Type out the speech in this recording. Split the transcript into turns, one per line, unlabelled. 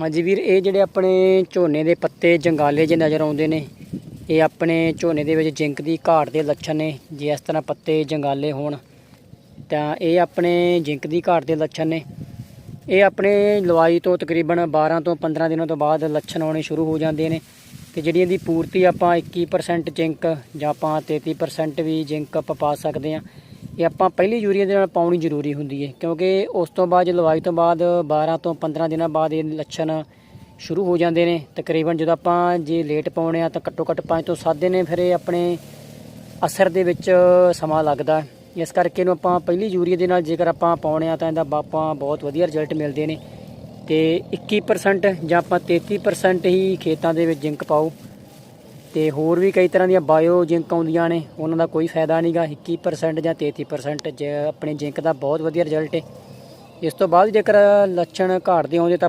ਹਾਂਜੀ ਵੀਰ, ਇਹ ਜਿਹੜੇ ਆਪਣੇ ਝੋਨੇ ਦੇ ਪੱਤੇ ਜੰਗਾਲੇ ਜੇ ਨਜ਼ਰ ਆਉਂਦੇ ਨੇ, ਇਹ ਆਪਣੇ ਝੋਨੇ ਦੇ ਵਿੱਚ ਜਿੰਕ ਦੀ ਘਾਟ ਦੇ ਲੱਛਣ ਨੇ, ਜੇ ਇਸ ਤਰ੍ਹਾਂ ਪੱਤੇ ਜੰਗਾਲੇ ਹੋਣ, ਤਾਂ ਇਹ ਆਪਣੇ ਜਿੰਕ ਦੀ ਘਾਟ ਦੇ ਲੱਛਣ ਨੇ। ਇਹ ਆਪਣੇ ਲਵਾਈ ਤੋਂ ਤਕਰੀਬਨ 12 ਤੋਂ 15 ਦਿਨਾਂ ਤੋਂ ਬਾਅਦ ਲੱਛਣ ਆਉਣੇ ਸ਼ੁਰੂ ਹੋ ਜਾਂਦੇ ਨੇ ਤੇ ਜਿਹੜੀ ਇਹਦੀ ਪੂਰਤੀ ਆਪਾਂ 21% ਜਿੰਕ ਜਾਂ ਆਪਾਂ 33% ਵੀ ਜਿੰਕ ਆਪਾਂ ਪਾ ਸਕਦੇ ਹਾਂ। ਇਹ ਆਪਾਂ ਪਹਿਲੀ ਯੂਰੀਆ ਦੇ ਨਾਲ ਪਾਉਣੀ ਜ਼ਰੂਰੀ ਹੁੰਦੀ ਹੈ, ਕਿਉਂਕਿ ਉਸ ਤੋਂ ਬਾਅਦ ਜੇ ਲਵਾਈ ਤੋਂ ਬਾਅਦ 12 ਤੋਂ 15 ਦਿਨਾਂ ਬਾਅਦ ਇਹ ਲੱਛਣ ਸ਼ੁਰੂ ਹੋ ਜਾਂਦੇ ਨੇ, ਤਕਰੀਬਨ ਜਦੋਂ ਆਪਾਂ ਜੇ ਲੇਟ ਪਾਉਣੇ ਆ ਤਾਂ ਘੱਟੋ ਘੱਟ 5 ਤੋਂ 7 ਦਿਨ ਫਿਰ ਇਹ ਆਪਣੇ ਅਸਰ ਦੇ ਵਿੱਚ ਸਮਾਂ ਲੱਗਦਾ ਇਸ ਕਰਕੇ ਇਹਨੂੰ ਆਪਾਂ ਪਹਿਲੀ ਯੂਰੀਆ ਦੇ ਨਾਲ ਜੇਕਰ ਆਪਾਂ ਪਾਉਣੇ ਆ ਤਾਂ ਇਹਦਾ ਆਪਾਂ ਬਹੁਤ ਵਧੀਆ ਰਿਜ਼ਲਟ ਮਿਲਦੇ ਨੇ, ਤੇ 21% ਜਾਂ ਆਪਾਂ 33% ਹੀ ਖੇਤਾਂ ਦੇ ਵਿੱਚ ਜਿੰਕ ਪਾਓ। ਤੇ ਹੋਰ ਵੀ ਕਈ ਤਰ੍ਹਾਂ ਦੀਆਂ ਬਾਇਓ ਜਿੰਕ ਆਉਂਦੀਆਂ ਨੇ, ਉਹਨਾਂ ਦਾ ਕੋਈ ਫਾਇਦਾ ਨਹੀਂਗਾ 21% ਜਾਂ 33% ਜ ਆਪਣੇ ਜਿੰਕ ਦਾ ਬਹੁਤ ਵਧੀਆ ਰਿਜ਼ਲਟ ਹੈ ਇਸ ਤੋਂ ਬਾਅਦ ਜੇਕਰ ਲੱਛਣ ਘਾਟ ਦੇ ਆਉਂਦੇ ਤਾਂ